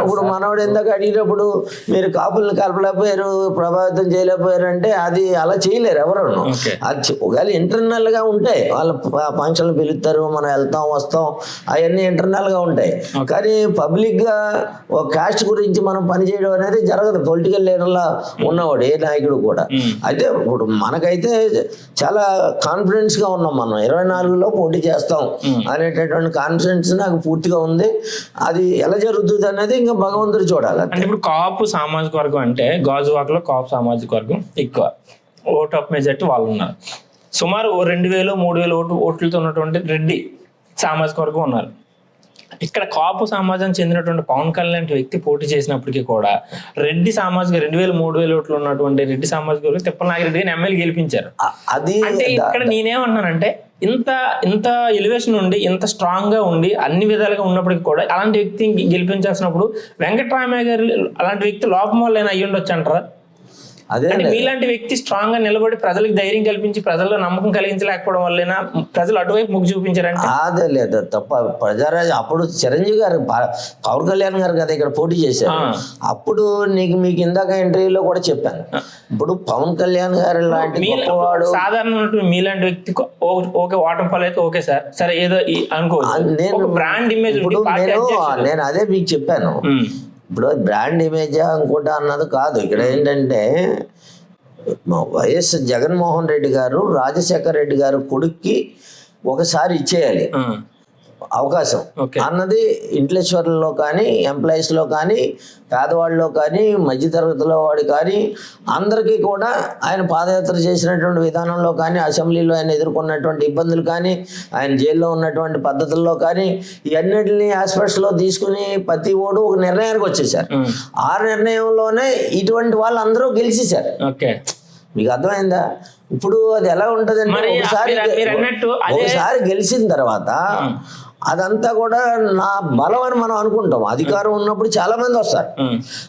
ఇప్పుడు. మనవాడు ఇందాక అడిగినప్పుడు మీరు కాపుల్ని కలపలేకపోయారు ప్రభావితం చేయలేకపోయారు అంటే అది అలా చేయలేరు ఎవరు ఓకే. అది ఒకవేళ ఇంటర్నల్గా ఉంటాయి వాళ్ళ ఫంక్షన్లు పిలుస్తారు మనం వెళ్తాం వస్తాం అవన్నీ ఇంటర్నల్గా ఉంటాయి. కానీ పబ్లిక్గా ఒక కాస్ట్ గురించి మనం పనిచేయడం అనేది జరగదు. పొలిటికల్ లీడర్లా ఉన్నవాడు ఏ నాయకుడు కూడా. అయితే ఇప్పుడు మనకైతే చాలా కాన్ఫిడెన్స్గా ఉన్నాం మనం. ఇరవై నాలుగులో పోటీ చేస్తాం అనేటటువంటి కాన్ఫిడెన్స్ నాకు పూర్తిగా ఉంది. అది ఎలా జరుగుతుంది అనేది ఇంకా భగవంతుడు చూడాలి అంటే ఇప్పుడు కాపు సామాజిక వర్గం అంటే గాజువాకలో కాపు సామాజిక వర్గం ఎక్కువ. ఓట్ ఆఫ్ మెజార్టీ వాళ్ళు ఉన్నారు. సుమారు రెండు వేలు మూడు వేలు ఓటు ఓట్లతో ఉన్నటువంటి రెడ్డి సామాజిక వర్గం ఉన్నారు. ఇక్కడ కాపు సమాజానికి చెందినటువంటి పవన్ కళ్యాణ్ వ్యక్తి పోటీ చేసినప్పటికీ కూడా రెడ్డి సామాజిక రెండు వేలు మూడు వేలు ఓట్లు ఉన్నటువంటి రెడ్డి సామాజిక వర్గం తిప్పల నాగిరెడ్డి గారిని ఎమ్మెల్యే గెలిపించారు. అది అంటే ఇక్కడ నేనేమన్నానంటే ఇంత ఇంత ఎలివేషన్ ఉండి ఇంత స్ట్రాంగ్గా ఉండి అన్ని విధాలుగా ఉన్నప్పటికీ కూడా అలాంటి వ్యక్తిని గెలిపించాల్సినప్పుడు వెంకటరామయ్య గారు అలాంటి వ్యక్తి లోపం వల్ల అయ్యి ఉండొచ్చు అంటారా? అదే మీలాంటి వ్యక్తి స్ట్రాంగ్గా నిలబడి ప్రజలకు ధైర్యం కల్పించి ప్రజల్లో నమ్మకం కలిగించలేకపోవడం వల్లైనా ప్రజలు అటువైపు మొగ్గు చూపించారంటే? అదే లేదు తప్ప ప్రజారాజ అప్పుడు చిరంజీవి గారు పవన్ కళ్యాణ్ గారు కదా ఇక్కడ పోటీ చేశారు. అప్పుడు నీకు మీకు ఇందాక ఇంటర్వ్యూలో కూడా చెప్పాను. ఇప్పుడు పవన్ కళ్యాణ్ గారు లాంటి సాధారణ మీలాంటి వ్యక్తి ఓకే ఓటర్ ఫాల్ అయితే ఓకే సార్. సరే ఏదో అనుకోవచ్చు. నేను బ్రాండ్ ఇమేజ్ ఇప్పుడు నేను నేను అదే మీకు చెప్పాను. ఇప్పుడు బ్రాండ్ ఇమేజా ఇంకోటా అన్నది కాదు. ఇక్కడ ఏంటంటే వైఎస్ జగన్మోహన్ రెడ్డి గారు రాజశేఖర్ రెడ్డి గారు కొడుక్కి ఒకసారి ఇచ్చేయాలి. అవకాశం. అన్నది ఇంటలెక్చువల్లో కానీ ఎంప్లాయీస్లో కానీ పేదవాళ్ళలో కానీ మధ్యతరగతిలో వాడు కానీ అందరికీ కూడా ఆయన పాదయాత్ర చేసినటువంటి విధానంలో కానీ అసెంబ్లీలో ఆయన ఎదుర్కొన్నటువంటి ఇబ్బందులు కానీ ఆయన జైల్లో ఉన్నటువంటి పద్ధతుల్లో కానీ ఇవన్నిటిని ఆస్పెక్ట్స్లో తీసుకుని ప్రతి ఓడు ఒక నిర్ణయానికి వచ్చేసారు ఆ నిర్ణయంలోనే ఇటువంటి వాళ్ళందరూ గెలిచేశారు. ఓకే. మీకు అర్థమైందా? ఇప్పుడు అది ఎలా ఉంటదంటే ఒకసారి ఒకసారి గెలిచిన తర్వాత అదంతా కూడా నా బలం అని మనం అనుకుంటాం. అధికారం ఉన్నప్పుడు చాలా మంది వస్తారు.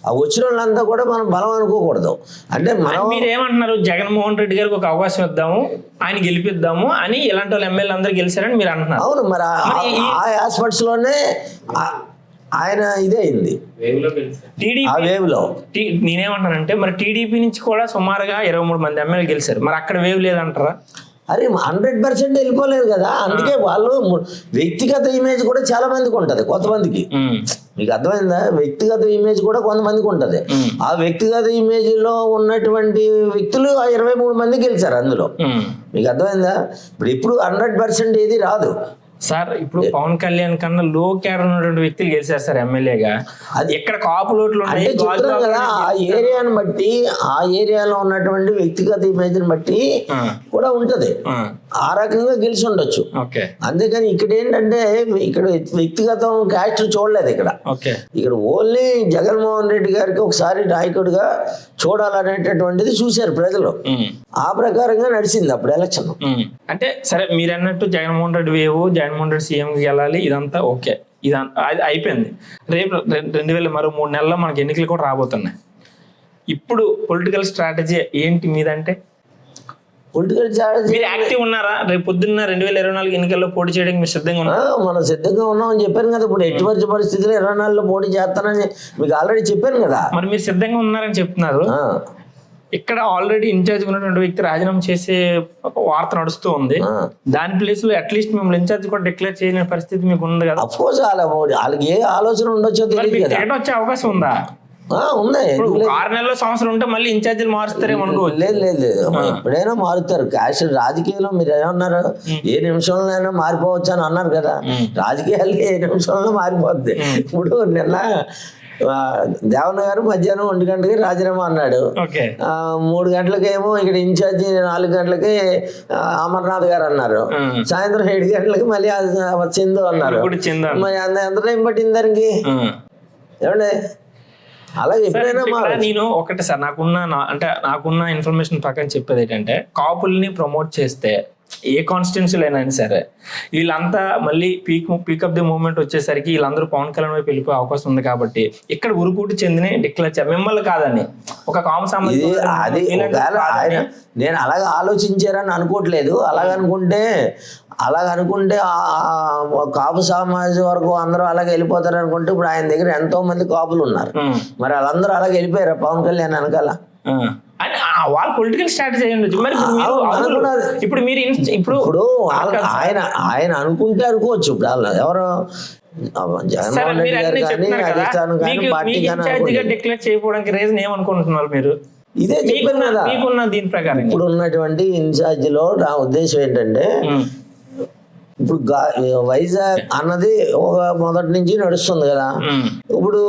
ఆ వచ్చిన వాళ్ళంతా కూడా మనం బలం అనుకోకూడదు. అంటే మనం మీరు ఏమంటున్నారు జగన్మోహన్ రెడ్డి గారికి ఒక అవకాశం ఇద్దాము ఆయన గెలిపిద్దాము అని ఇలాంటి వాళ్ళు ఎమ్మెల్యే అందరూ గెలిచారని మీరు అంటున్నారు. అవును మరి ఆ- ఆస్పెక్ట్స్లోనే ఆయన ఇదే అయింది. టీడీపీ ఆ వేవ్లో టీ- నేనేమంటానంటే మరి టీడీపీ నుంచి కూడా సుమారుగా ఇరవై మూడు మంది ఎమ్మెల్యే గెలిచారు. మరి అక్కడ వేవ్ లేదంటారా? అరే హండ్రెడ్ పర్సెంట్ వెళ్ళిపోలేదు కదా. అందుకే వాళ్ళు వ్యక్తిగత ఇమేజ్ కూడా చాలా మందికి ఉంటది కొంతమందికి. మీకు అర్థమైందా? వ్యక్తిగత ఇమేజ్ కూడా కొంతమందికి ఉంటది. ఆ వ్యక్తిగత ఇమేజ్లో ఉన్నటువంటి వ్యక్తులు ఆ ఇరవై మూడు మంది గెలిచారు అందులో. మీకు అర్థమైందా? ఇప్పుడు ఇప్పుడు హండ్రెడ్ పర్సెంట్ ఏది రాదు. సార్ ఇప్పుడు పవన్ కళ్యాణ్ కన్నా లో క్యాడర్ ఉన్నటువంటి వ్యక్తులు గెలిచారు సార్ ఎమ్మెల్యేగా. అది ఎక్కడ కాపు లోట్లు ఉన్నాయి? అంటే గాజు చెప్తున్నాం కదా లోట్లు ఆ ఏరియాని బట్టి ఆ ఏరియాలో ఉన్నటువంటి వ్యక్తిగత ఇమేజ్ని బట్టి కూడా ఉంటది. ఆ, రకంగా గెలిచి ఉండొచ్చు. ఓకే. అందుకని ఇక్కడ ఏంటంటే ఇక్కడ వ్యక్తిగతం క్యాస్ట్ చూడలేదు ఇక్కడ. ఓకే. ఇక్కడ ఓన్లీ జగన్మోహన్ రెడ్డి గారికి ఒకసారి నాయకుడిగా చూడాలనేటటువంటిది చూశారు ప్రజలు. ఆ ప్రకారంగా నడిచింది అప్పుడు ఎలక్షన్. అంటే సరే మీరు అన్నట్టు జగన్మోహన్ రెడ్డి వేవు జగన్మోహన్ రెడ్డి సీఎంకి వెళ్ళాలి ఇదంతా ఓకే. ఇదంతా అది అయిపోయింది. రేపు రెండు వేల మరో మూడు నెలల్లో మనకి ఎన్నికలు కూడా రాబోతున్నాయి. ఇప్పుడు పొలిటికల్ స్ట్రాటజీ ఏంటి మీదంటే? పొలిటికల్ ఛార్జ్ మీరు యాక్టివ్ ఉన్నారా? రేపు పొద్దున్న రెండు వేల ఇరవై నాలుగు ఎన్నికల్లో పోటీ చేయడానికి మీరు సిద్ధంగా ఉన్నారా? మనం సిద్ధంగా ఉన్నామని చెప్పాను కదా ఇప్పుడు ఎటువంటి పరిస్థితుల్లో ఇరవై నాలుగులో పోటీ చేస్తానని మీకు ఆల్రెడీ చెప్పాను కదా. మరి మీరు సిద్ధంగా ఉన్నారని చెప్తున్నారు. ఇక్కడ ఆల్రెడీ ఇన్ఛార్జ్ ఉన్నటువంటి వ్యక్తి రాజీనామా చేసే ఒక వార్త నడుస్తూ ఉంది. దాని ప్లేస్లో అట్లీస్ట్ మిమ్మల్ని ఇన్ఛార్జ్ కూడా డిక్లేర్ చేయని పరిస్థితి మీకు ఉంది కదా. అఫ్ కోర్స్ వాళ్ళ వాళ్ళకి ఏ ఆలోచన ఉండొచ్చో తెలియదు వచ్చే అవకాశం ఉందా? ఉన్నాయి? ఆరు నెలల సంవత్సరం ఉంటే మళ్ళీ ఇన్ఛార్జీలు మారుస్తారేమో అనుకోవచ్చు. లేదు లేదు లేదు. ఎప్పుడైనా మారుతారు. క్యాష్ రాజకీయాల్లో మీరు ఏమన్నారు ఏ నిమిషంలోనైనా మారిపోవచ్చు అని అన్నారు కదా. రాజకీయాలు ఏ నిమిషంలో మారిపోద్ది? ఇప్పుడు నిన్న దేవన్న గారు మధ్యాహ్నం ఒంటి గంటకి రాజీనామా అన్నాడు. మూడు గంటలకేమో ఇక్కడ ఇన్ఛార్జి నాలుగు గంటలకి అమర్నాథ్ గారు అన్నారు. సాయంత్రం ఏడు గంటలకి మళ్ళీ చందు అన్నారు. మరి అంత ఎంత టైం పట్టింది దానికి? ఏమండి? అలాగే ఎప్పుడైనా నేను ఒకటి సార్ నాకున్న అంటే నాకున్న ఇన్ఫర్మేషన్ ప్రకారం చెప్పేది ఏంటంటే కాపుల్ని ప్రమోట్ చేస్తే ఏ కాన్స్టిట్యున్సీలో అయినా సరే వీళ్ళంతా మళ్ళీ peak peak of the moment వచ్చేసరికి వీళ్ళందరూ పవన్ కళ్యాణ్ వైపు వెళ్ళిపోయే అవకాశం ఉంది కాబట్టి ఇక్కడ ఉరుకుటి చెందిన డిక్లేర్ చేయాలి మిమ్మల్ని కాదని ఒక కామ అది నేను అలాగ ఆలోచించారని అనుకోవట్లేదు. అలాగ అనుకుంటే అలాగ అనుకుంటే కాపు సమాజ వరకు అందరూ అలాగే వెళ్ళిపోతారు అనుకుంటే ఇప్పుడు ఆయన దగ్గర ఎంతో మంది కాపులు ఉన్నారు. మరి వాళ్ళందరూ అలాగే వెళ్ళిపోయారా? పవన్ కళ్యాణ్ వెనకాల? వాళ్ళ పొలిటికల్ స్ట్రాటజీ మరి ఇప్పుడు మీరు. ఇప్పుడు ఆయన ఆయన అనుకుంటే అనుకోవచ్చు. ఇప్పుడు వాళ్ళు ఎవరు జగన్మోహన్ రెడ్డి గారు కానీ అధిష్టానం కానీ పార్టీ కానీ ఇన్ఛార్జిగా అనుకోలేదు. డిక్లేర్ చేయకపోవడానికి రీజన్ ఏమనుకుంటున్నారు మీరు? ఇదే చెప్పాను కదా. దీని ప్రకారం ఇప్పుడు ఉన్నటువంటి ఇన్ఛార్జిలో నా ఉద్దేశం ఏంటంటే ఇప్పుడు గా- వైజాగ్ అన్నది ఒక మొదటి నుంచి నడుస్తుంది కదా. ఇప్పుడు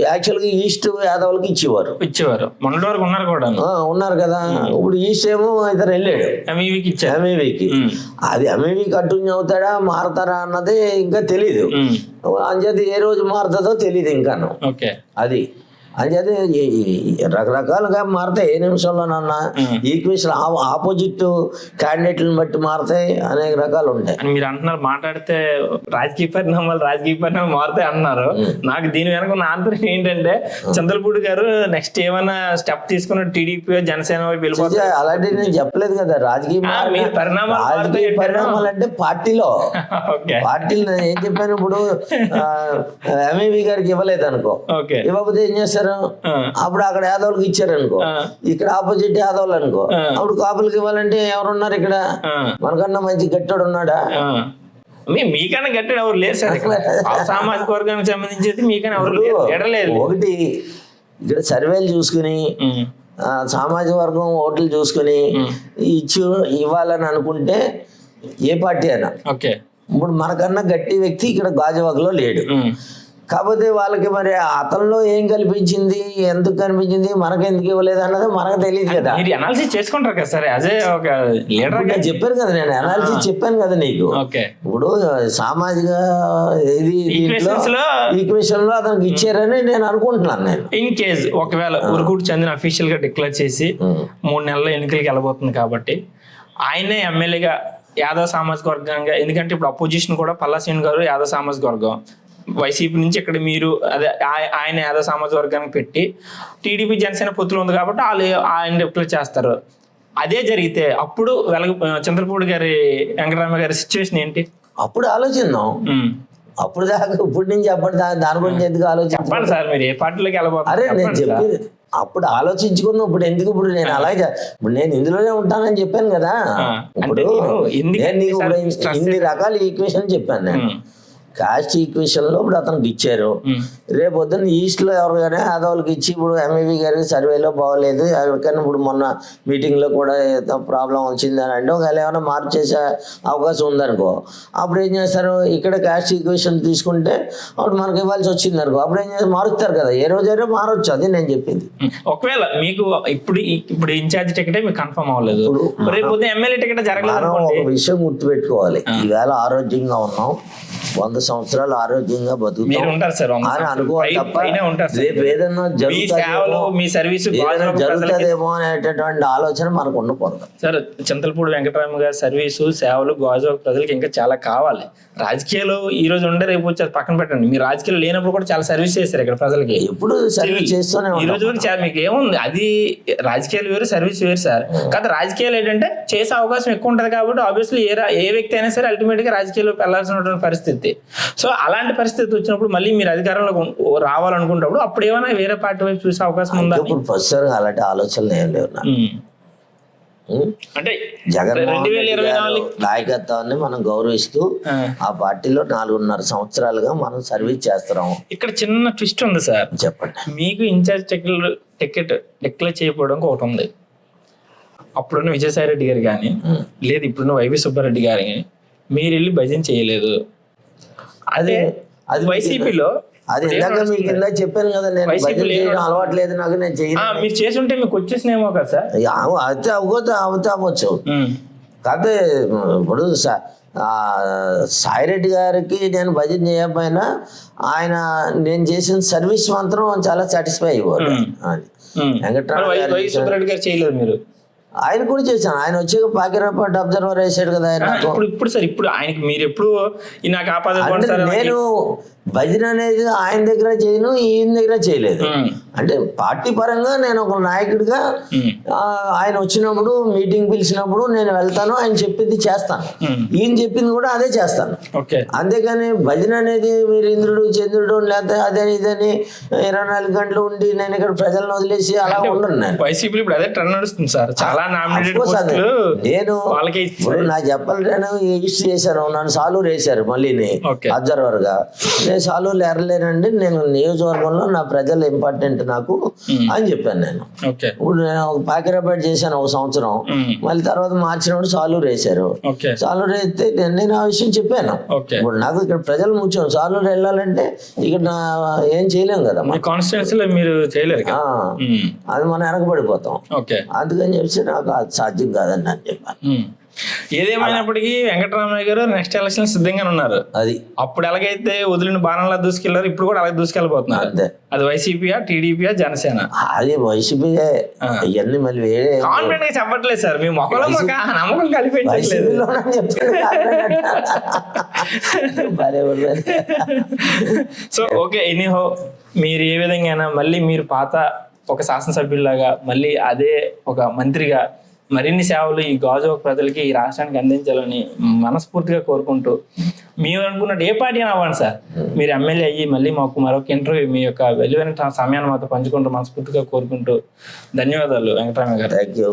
యాక్చువల్గా ఈస్ట్ యాదవులకి ఇచ్చేవారు. ఇచ్చేవారు. మొన్నటి వరకు ఉన్నారు కూడా ఉన్నారు కదా. ఇప్పుడు ఈస్ట్ ఏమో ఇతను వెళ్ళాడు. ఎంఈవికి ఉమ్, అది ఎంఈవి కంటిన్యూ అవుతాడా మారతారా అన్నది ఇంకా తెలియదు ఉమ్, అంచేత ఏ రోజు మారుతుందో తెలియదు ఇంకాను. ఓకే. అది. ఈ రకరకాలుగా మారుతాయి. ఏ నిమిషంలోనన్నా. ఈక్వేషన్ ఆపోజిట్ క్యాండిడేట్లను బట్టి మారుతాయి అనేక రకాలు ఉంటాయి. అని మీరు అంటున్నారు మాట్లాడితే రాజకీయ పరిణామాలు రాజకీయ పరిణామాలు మారుతాయి అన్నారు. నాకు దీని వెనక ఉన్న ఆంతరం ఏంటంటే చంద్రపూడి గారు నెక్స్ట్ ఏమైనా స్టెప్ తీసుకున్న టీడీపీ జనసేన వైపు అలాంటివి నేను చెప్పలేదు కదా రాజకీయ రాజకీయ? పరిణామాలు అంటే పార్టీలో. పార్టీలు నేను ఏం చెప్పాను ఇప్పుడు ఎంఏవి గారికి ఇవ్వలేదు అనుకో. ఇవ్వకపోతే ఏం చేస్తారు? ఆ, అప్పుడు అక్కడ యాదవులకు ఇచ్చారు అనుకో. ఇక్కడ ఆపోజిట్ యాదవులు అనుకో. అప్పుడు కాపులకి ఇవ్వాలంటే ఎవరున్నారు ఇక్కడ? మనకన్నా మంచి గట్టోడు ఉన్నాడా? మీకన్నా గట్టిగా ఎవరు సార్ ఆ సామాజిక వర్గానికి సంబంధించి మీకన్నా ఎవరు లేరు. ఎడలేదు ఒకటి ఇక్కడ సర్వేలు చూసుకుని సామాజిక వర్గం ఓట్లు చూసుకుని. ఇచ్చి ఇవ్వాలని అనుకుంటే ఏ పార్టీ అయినా. ఓకే. ఇప్పుడు మనకన్నా గట్టి వ్యక్తి ఇక్కడ గాజువాకలో లేడు. కాకపోతే వాళ్ళకి మరి అతనిలో ఏం కల్పించింది ఎందుకు కనిపించింది మనకు ఎందుకు ఇవ్వలేదు అన్నది మనకు తెలియదు కదా. మీరు అనాలిసిస్ చేసుకుంటారు కదా సరే అదే ఒక లీడర్ నేను చెప్పాను కదా నేను అనాలిసిస్ చెప్పాను కదా నీకు. ఓకే. ఇప్పుడు సామాజిక ఇది ఈక్వేషన్లో అతనికి ఇచ్చారని నేను అనుకుంటున్నాను నేను. ఇన్ కేస్ ఒకవేళ ఉరుకుడు చందిన అఫీషియల్గా డిక్లేర్ చేసి. మూడు నెలల ఎన్నికలకి వెళ్ళబోతుంది కాబట్టి ఆయనే ఎమ్మెల్యేగా యాదవ్ సామాజిక వర్గంగా ఎందుకంటే ఇప్పుడు అపోజిషన్ కూడా పల్లాసీన్ గారు యాదవ్ సామాజిక వర్గం. వైసీపీ నుంచి ఇక్కడ మీరు అదే ఆయ- ఆయన యాదవ్ సామాజిక వర్గానికి పెట్టి టీడీపీ జనసేన పొత్తులు ఉంది కాబట్టి వాళ్ళు ఆయన రిప్లై చేస్తారు. అదే జరిగితే అప్పుడు వెలగ చంద్రపూడి గారి వెంకటరామ గారి సిచ్యువేషన్ ఏంటి? అప్పుడు ఆలోచిద్దాం. అప్పుడు దాకా ఇప్పటి నుంచి అప్పటి దాకా దాని గురించి ఎందుకు చెప్పండి సార్ మీరు ఏ పార్టీలోకి అరే వెళ్ళబోతున్నారు నేను చెప్పండి సార్. చెప్పి అప్పుడు ఆలోచించుకున్నా ఇప్పుడు ఎందుకు ఇప్పుడు నేను అలాగే ఇప్పుడు నేను ఇందులోనే ఉంటానని చెప్పాను కదా. ఇప్పుడు నేను నేను నీకు ఇన్ని రకాల ఈక్వేషన్ చెప్పాను నేను. కాస్ట్ ఈక్వేషన్లో ఇప్పుడు అతనికి ఇచ్చారు. రేపు పొద్దున్న ఈస్ట్లో ఎవరికైనా ఆదవులకి ఇచ్చి ఇప్పుడు ఎంఏవి గారి సర్వేలో బాగోలేదు. ఎవరికైనా ఇప్పుడు మొన్న మీటింగ్లో కూడా ఏదో ప్రాబ్లం వచ్చింది అని అంటే ఒకవేళ ఏమైనా మార్పు చేసే అవకాశం ఉందనుకో. అప్పుడు ఏం చేస్తారు? ఇక్కడ క్యాస్ట్ ఈక్వేషన్ తీసుకుంటే అప్పుడు మనకి ఇవ్వాల్సి వచ్చింది అనుకో. అప్పుడు ఏం చేస్తారు? మారుస్తారు కదా. ఏ రోజైనా మారొచ్చు. అది నేను చెప్పింది. ఒకవేళ మీకు ఇప్పుడు ఇప్పుడు ఇన్ఛార్జ్ టికెటే మీకు కన్ఫర్మ్ అవ్వలేదు. రేపు ఎమ్మెల్యే టికెట్ జరగలేదు ఒక విషయం గుర్తుపెట్టుకోవాలి. ఈవేళ ఆరోగ్యంగా ఉన్నాం. వంద సంవత్సరాలు ఆరోగ్యంగా మీరు బతుకుతాం ఉంటారు సార్ వంద అని సంవత్సరాలు. అనుకోవాలి పై- తప్ప పైనే ఉంటారు సార్. రేపు ఏదన్నా మీ సేవలు జరుగుతుందేమో మీ సర్వీసు ఏదైనా జరుగుతుందేమో అనేటటువంటి ఆలోచన మనకు ఉండకూడదు. సార్ చింతలపూడి వెంకటరామ గారి సర్వీసు సేవలు గాజువాక ప్రజలకు ఇంకా చాలా కావాలి. రాజకీయాలు ఈ రోజు ఉండే రేపు వచ్చి అది పక్కన పెట్టండి. మీ రాజకీయాలు లేనప్పుడు కూడా చాలా సర్వీస్ చేశారు ఇక్కడ ప్రజలకి. ఎప్పుడు సర్వీస్ చేస్తూనే ఈ రోజు మీకు ఏముంది? అది రాజకీయాలు వేరు సర్వీస్ వేరు సార్. కాదు రాజకీయాలు ఏంటంటే చేసే అవకాశం ఎక్కువ ఉంటది కాబట్టి ఆబ్వియస్లీ ఏ ఏ వ్యక్తి అయినా సరే అల్టిమేట్గా రాజకీయాల్లో వెళ్ళాల్సినటువంటి పరిస్థితి. సో అలాంటి పరిస్థితి వచ్చినప్పుడు మళ్ళీ మీరు అధికారంలో రావాలనుకున్నప్పుడు అప్పుడు ఏమైనా వేరే పార్టీ వైపు చూసే అవకాశం ఉందా? ఇప్పుడు ప్రస్తుతం అలాంటి ఆలోచనలు ఏం లేవు? అంటే జగన్మోహన్ రెడ్డి నాయకత్వాన్ని మనం గౌరవిస్తూ ఆ. ఆ పార్టీలో నాలుగున్నర సంవత్సరాలుగా మనం సర్వీస్ చేస్తున్నాం. ఇక్కడ చిన్న ట్విస్ట్ ఉంది సార్. చెప్పండి. మీకు ఇన్ఛార్జ్ టికెట్ టికెట్ డిక్లేర్ చేయకపోవడం ఒకటి ఉంది. అప్పుడున్న విజయసాయి రెడ్డి గారు కానీ లేదు ఇప్పుడున్న వైవి సుబ్బారెడ్డి గారు కానీ మీరు వెళ్ళి భజన చేయలేదు. అదే అది వైసీపీలో అది ఇందాక మీకు ఇందాక చెప్పాను కదా నేను అలవాటు లేదు నాకు నేను చేయను. మీరు చేసి ఉంటే మీకు వచ్చేసినేమో కదా సార్? అయితే అవ్వదు అవుతా అవ్వచ్చు. కాకపోతే ఇప్పుడు సాయిరెడ్డి గారికి నేను భజన చేయకపోయినా ఆయన నేను చేసిన సర్వీస్ మాత్రం చాలా సాటిస్ఫై అయ్యేవాడు. అది. గారు చేయలేదు మీరు? ఆయన కూడా చేశాను. ఆయన వచ్చాక పాకిరాపాటు అబ్జర్వర్ వేసాడు కదా ఆయన. ఇప్పుడు ఇప్పుడు సార్ ఇప్పుడు ఆయనకి మీరు ఎప్పుడు నాకు ఆపాద నేను భజన అనేది ఆయన దగ్గర చేయను ఈయన దగ్గర చేయలేదు. అంటే పార్టీ పరంగా నేను ఒక నాయకుడిగా ఆయన వచ్చినప్పుడు మీటింగ్ పిలిచినప్పుడు నేను వెళ్తాను ఆయన చెప్పింది చేస్తాను. ఈయన చెప్పింది కూడా అదే చేస్తాను. ఓకే. అంతేగాని భజన అనేది మీరు ఇంద్రుడు చంద్రుడు లేకపోతే అదని ఇదని ఇరవై నాలుగు గంటలు ఉండి నేను ఇక్కడ ప్రజలను వదిలేసి అలా ఉండను నేను. వైసీపీ ఇప్పుడు అదే ట్రెండ్ నడుస్తుంది సార్. చాలా నామినేటెడ్. పోస్టులు నేను వాళ్ళకే నాకు చెప్పాలంటే ఈస్ట్ చేశారు నన్ను సాలూరు వేశారు మళ్ళీని Okay. అబ్జర్వర్గా నేను సాలూరు ఏరలేనండి నేను నియోజకవర్గంలో నా ప్రజలు ఇంపార్టెంట్ నాకు అని చెప్పాను నేను. ఇప్పుడు నేను ఒక పాకిరాపేట చేశాను ఒక సంవత్సరం. మళ్ళీ తర్వాత మార్చినప్పుడు సాలూరు వేశారు. సాలూరు వేస్తే నేను నేను ఆ విషయం చెప్పాను. ఇప్పుడు నాకు ఇక్కడ ప్రజలు ముఖ్యం. సాలూరు వెళ్ళాలంటే ఇక్కడ నా ఏం చేయలేం కదా మీ కాన్స్టిట్యున్సీలో మీరు చేయలేరు. అది మనం వెనకబడిపోతాం. అందుకని చెప్పి నాకు అది సాధ్యం కాదని నేను చెప్పాను. ఏదేమైనప్పటికీ వెంకటరామయ్య గారు నెక్స్ట్ ఎలక్షన్ సిద్ధంగా ఉన్నారు. అది. అప్పుడు ఎలాగైతే వదిలిన బాణంలా దూసుకెళ్ళారు ఇప్పుడు కూడా అలాగే దూసుకెళ్ళిపోతున్నారు అంతే. అది వైసీపీయా టీడీపీయా జనసేన. అది వైసీపీయే. ఇవన్నీ మళ్ళీ వేరే కాన్ఫిడెంట్గా చెప్పట్లేదు సార్. మీ మొక్కలో నమ్మకం ఉన్నది. సో ఓకే ఎనీహో మీరు ఏ విధంగా మళ్ళీ మీరు పాత ఒక శాసనసభ్యుల్లాగా మళ్ళీ అదే ఒక మంత్రిగా మరిన్ని సేవలు ఈ గాజు ప్రజలకి ఈ రాష్ట్రానికి అందించాలని మనస్ఫూర్తిగా కోరుకుంటూ మీరు అనుకున్నట్టు ఏ పార్టీ అయినా అవ్వండి సార్. మీరు ఎమ్మెల్యే అయ్యి మళ్ళీ మాకు మరొక ఇంటర్వ్యూ మీ యొక్క వెలువైన సమయాన్ని మాతో పంచుకుంటూ మనస్ఫూర్తిగా కోరుకుంటూ ధన్యవాదాలు వెంకటరామయ్య గారు. Thank you